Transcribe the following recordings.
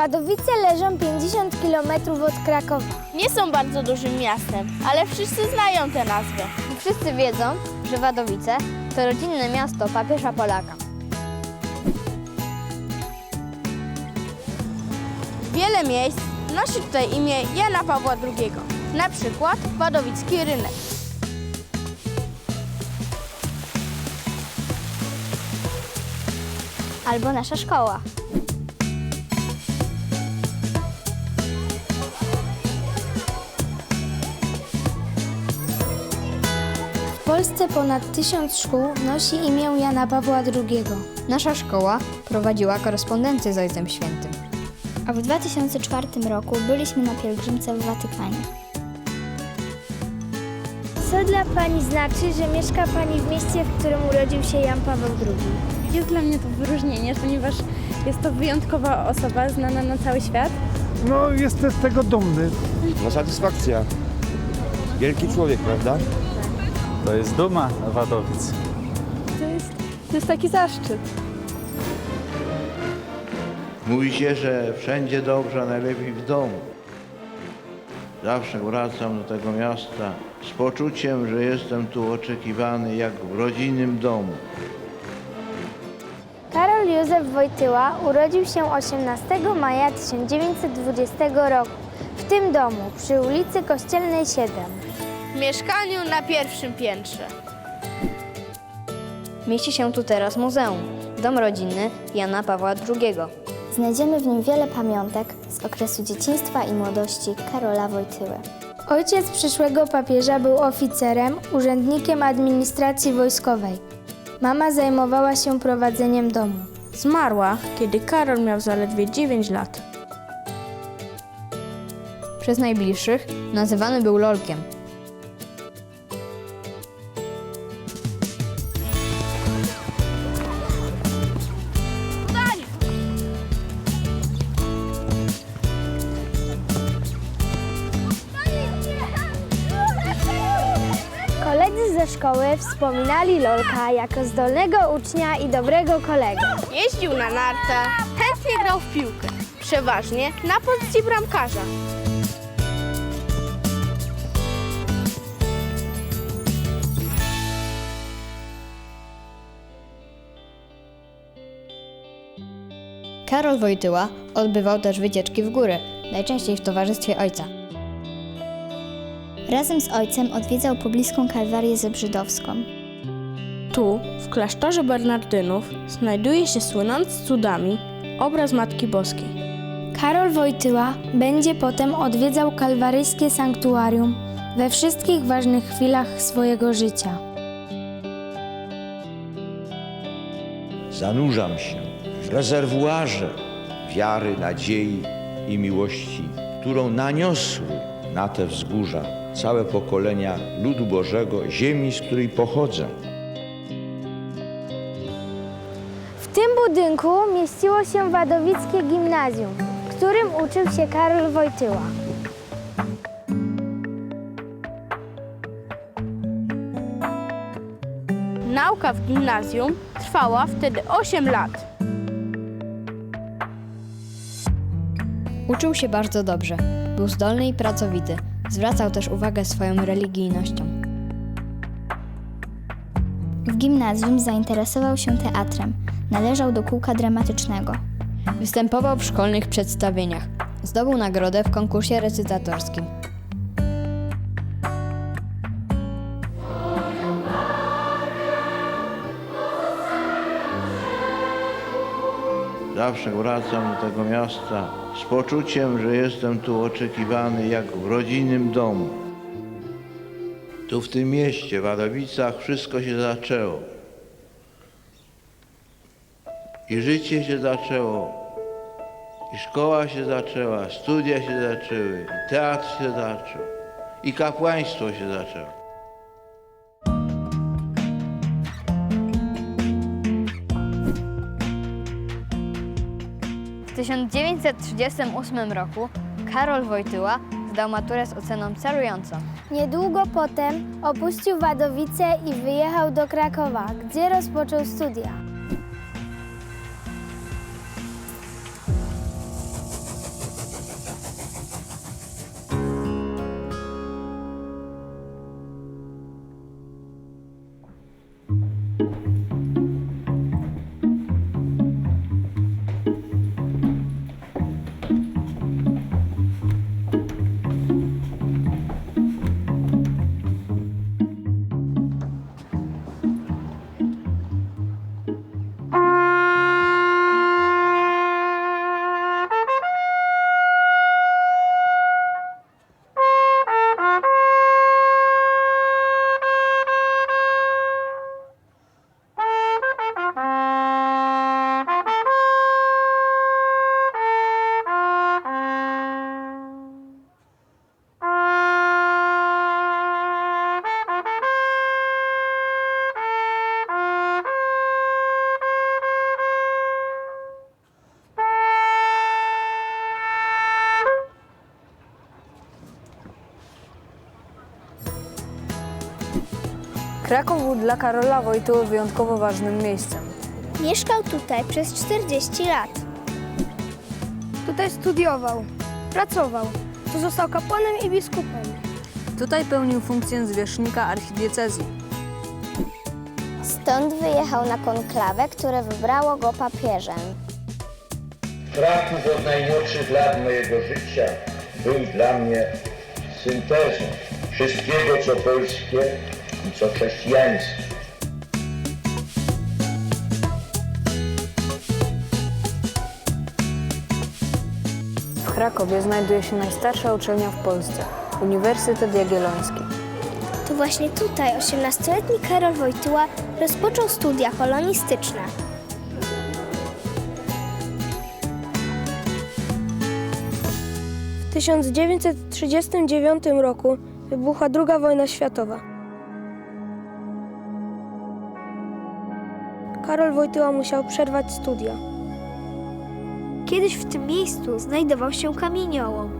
Wadowice leżą 50 km od Krakowa. Nie są bardzo dużym miastem, ale wszyscy znają tę nazwę. Wszyscy wiedzą, że Wadowice to rodzinne miasto papieża Polaka. Wiele miejsc nosi tutaj imię Jana Pawła II. Na przykład Wadowicki Rynek. Albo nasza szkoła. Polsce ponad tysiąc szkół nosi imię Jana Pawła II. Nasza szkoła prowadziła korespondencję z Ojcem Świętym. A w 2004 roku byliśmy na pielgrzymce w Watykanie. Co dla Pani znaczy, że mieszka Pani w mieście, w którym urodził się Jan Paweł II? Jest dla mnie to wyróżnienie, ponieważ jest to wyjątkowa osoba, znana na cały świat. No, jestem z tego dumny. No satysfakcja. Wielki człowiek, prawda? To jest duma Wadowic. To jest, to jest taki zaszczyt. Mówi się, że wszędzie dobrze, a najlepiej w domu. Zawsze wracam do tego miasta z poczuciem, że jestem tu oczekiwany jak w rodzinnym domu. Karol Józef Wojtyła urodził się 18 maja 1920 roku w tym domu przy ulicy Kościelnej 7. W mieszkaniu na pierwszym piętrze. Mieści się tu teraz muzeum, dom rodzinny Jana Pawła II. Znajdziemy w nim wiele pamiątek z okresu dzieciństwa i młodości Karola Wojtyły. Ojciec przyszłego papieża był oficerem, urzędnikiem administracji wojskowej. Mama zajmowała się prowadzeniem domu. Zmarła, kiedy Karol miał zaledwie 9 lat. Przez najbliższych nazywany był Lolkiem. Szkoły wspominali Lolka jako zdolnego ucznia i dobrego kolegę. Jeździł na nartach, chętnie grał w piłkę. Przeważnie na pozycji bramkarza. Karol Wojtyła odbywał też wycieczki w góry, najczęściej w towarzystwie ojca. Razem z ojcem odwiedzał pobliską kalwarię zebrzydowską. Tu, w klasztorze Bernardynów, znajduje się słynący cudami obraz Matki Boskiej. Karol Wojtyła będzie potem odwiedzał kalwaryjskie sanktuarium we wszystkich ważnych chwilach swojego życia. Zanurzam się w rezerwuarze wiary, nadziei i miłości, którą naniosły na te wzgórza całe pokolenia ludu Bożego, ziemi, z której pochodzę. W tym budynku mieściło się Wadowickie Gimnazjum, w którym uczył się Karol Wojtyła. Nauka w gimnazjum trwała wtedy 8 lat. Uczył się bardzo dobrze, był zdolny i pracowity. Zwracał też uwagę swoją religijnością. W gimnazjum zainteresował się teatrem. Należał do kółka dramatycznego. Występował w szkolnych przedstawieniach. Zdobył nagrodę w konkursie recytatorskim. Zawsze wracam do tego miasta z poczuciem, że jestem tu oczekiwany jak w rodzinnym domu. Tu w tym mieście, w Wadowicach, wszystko się zaczęło. I życie się zaczęło, i szkoła się zaczęła, studia się zaczęły, i teatr się zaczął, i kapłaństwo się zaczęło. 1938 roku Karol Wojtyła zdał maturę z oceną celującą. Niedługo potem opuścił Wadowice i wyjechał do Krakowa, gdzie rozpoczął studia. Kraków był dla Karola Wojtyły wyjątkowo ważnym miejscem. Mieszkał tutaj przez 40 lat. Tutaj studiował, pracował. Tu został kapłanem i biskupem. Tutaj pełnił funkcję zwierzchnika archidiecezji. Stąd wyjechał na konklawę, które wybrało go papieżem. Kraków od najmłodszych lat mojego życia był dla mnie syntezą wszystkiego, co polskie i co chrześcijańskie. W Krakowie znajduje się najstarsza uczelnia w Polsce Uniwersytet Jagielloński. To właśnie tutaj 18-letni Karol Wojtyła rozpoczął studia kolonistyczne. W 1939 roku wybuchła II wojna światowa. Karol Wojtyła musiał przerwać studia. Kiedyś w tym miejscu znajdował się kamieniołom.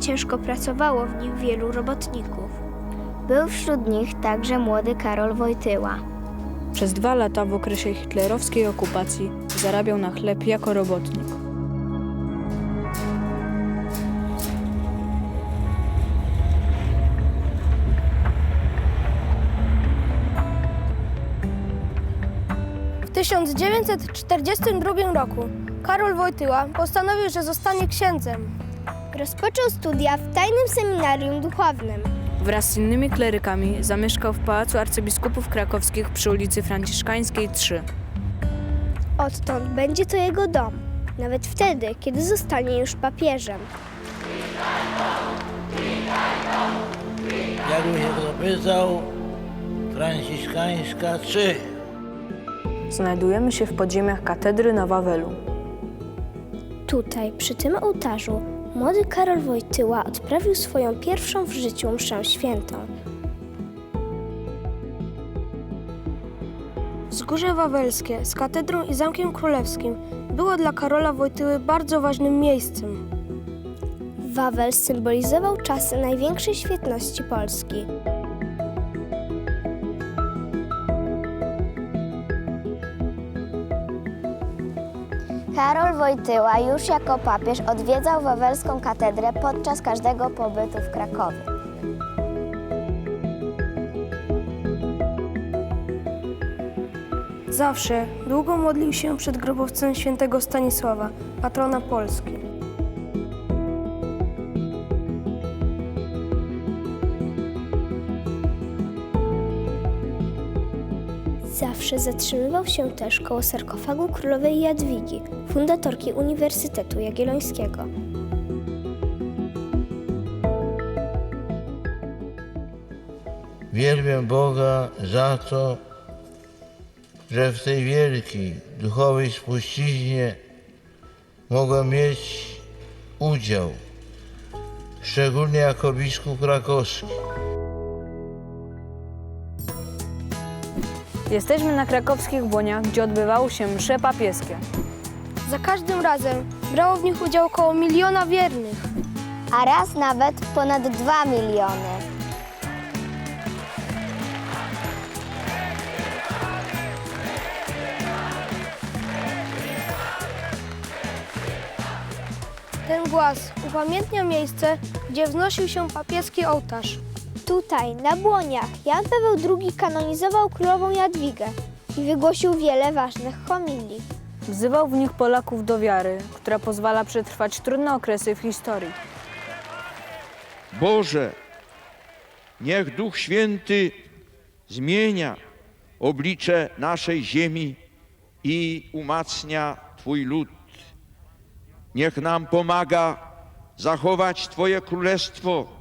Ciężko pracowało w nim wielu robotników. Był wśród nich także młody Karol Wojtyła. Przez dwa lata w okresie hitlerowskiej okupacji zarabiał na chleb jako robotnik. 1942 roku Karol Wojtyła postanowił, że zostanie księdzem. Rozpoczął studia w tajnym seminarium duchownym. Wraz z innymi klerykami zamieszkał w Pałacu Arcybiskupów Krakowskich przy ulicy Franciszkańskiej 3. Odtąd będzie to jego dom, nawet wtedy, kiedy zostanie już papieżem. Jakby się kto pytał, Franciszkańska 3. Znajdujemy się w podziemiach katedry na Wawelu. Tutaj, przy tym ołtarzu, młody Karol Wojtyła odprawił swoją pierwszą w życiu mszę świętą. Wzgórze Wawelskie z katedrą i zamkiem królewskim było dla Karola Wojtyły bardzo ważnym miejscem. Wawel symbolizował czasy największej świetności Polski. Karol Wojtyła już jako papież odwiedzał wawelską katedrę podczas każdego pobytu w Krakowie. Zawsze długo modlił się przed grobowcem świętego Stanisława, patrona Polski. Zawsze zatrzymywał się też koło sarkofagu królowej Jadwigi, fundatorki Uniwersytetu Jagiellońskiego. Wielbię Boga za to, że w tej wielkiej duchowej spuściźnie mogłem mieć udział, szczególnie jako biskup krakowski. Jesteśmy na krakowskich błoniach, gdzie odbywały się msze papieskie. Za każdym razem brało w nich udział około miliona wiernych. A raz nawet ponad 2 miliony. Ten głaz upamiętnia miejsce, gdzie wznosił się papieski ołtarz. Tutaj, na Błoniach, Jan Paweł II kanonizował królową Jadwigę i wygłosił wiele ważnych homilii. Wzywał w nich Polaków do wiary, która pozwala przetrwać trudne okresy w historii. Boże, niech Duch Święty zmienia oblicze naszej ziemi i umacnia Twój lud. Niech nam pomaga zachować Twoje królestwo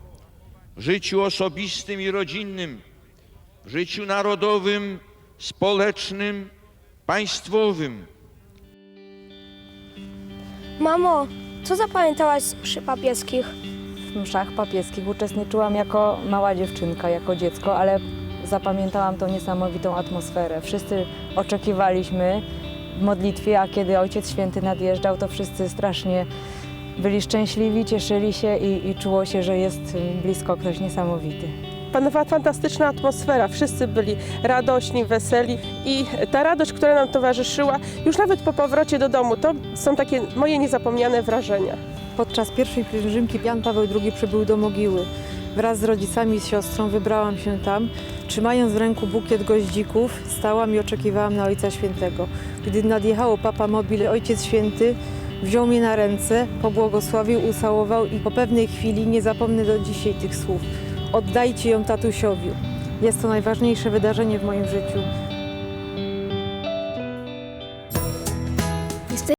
w życiu osobistym i rodzinnym, w życiu narodowym, społecznym, państwowym. Mamo, co zapamiętałaś z mszy papieskich? W mszach papieskich uczestniczyłam jako mała dziewczynka, jako dziecko, ale zapamiętałam tą niesamowitą atmosferę. Wszyscy oczekiwaliśmy w modlitwie, a kiedy Ojciec Święty nadjeżdżał, to wszyscy strasznie byli szczęśliwi, cieszyli się i, i czuło się, że jest blisko ktoś niesamowity. Panowała fantastyczna atmosfera, wszyscy byli radośni, weseli i ta radość, która nam towarzyszyła już nawet po powrocie do domu, to są takie moje niezapomniane wrażenia. Podczas pierwszej pielgrzymki Jan Paweł II przybył do mogiły. Wraz z rodzicami i z siostrą wybrałam się tam. Trzymając w ręku bukiet goździków, stałam i oczekiwałam na Ojca Świętego. Gdy nadjechało Papa Mobil, Ojciec Święty wziął mnie na ręce, pobłogosławił, ucałował i po pewnej chwili nie zapomnę do dzisiaj tych słów. Oddajcie ją tatusiowi. Jest to najważniejsze wydarzenie w moim życiu.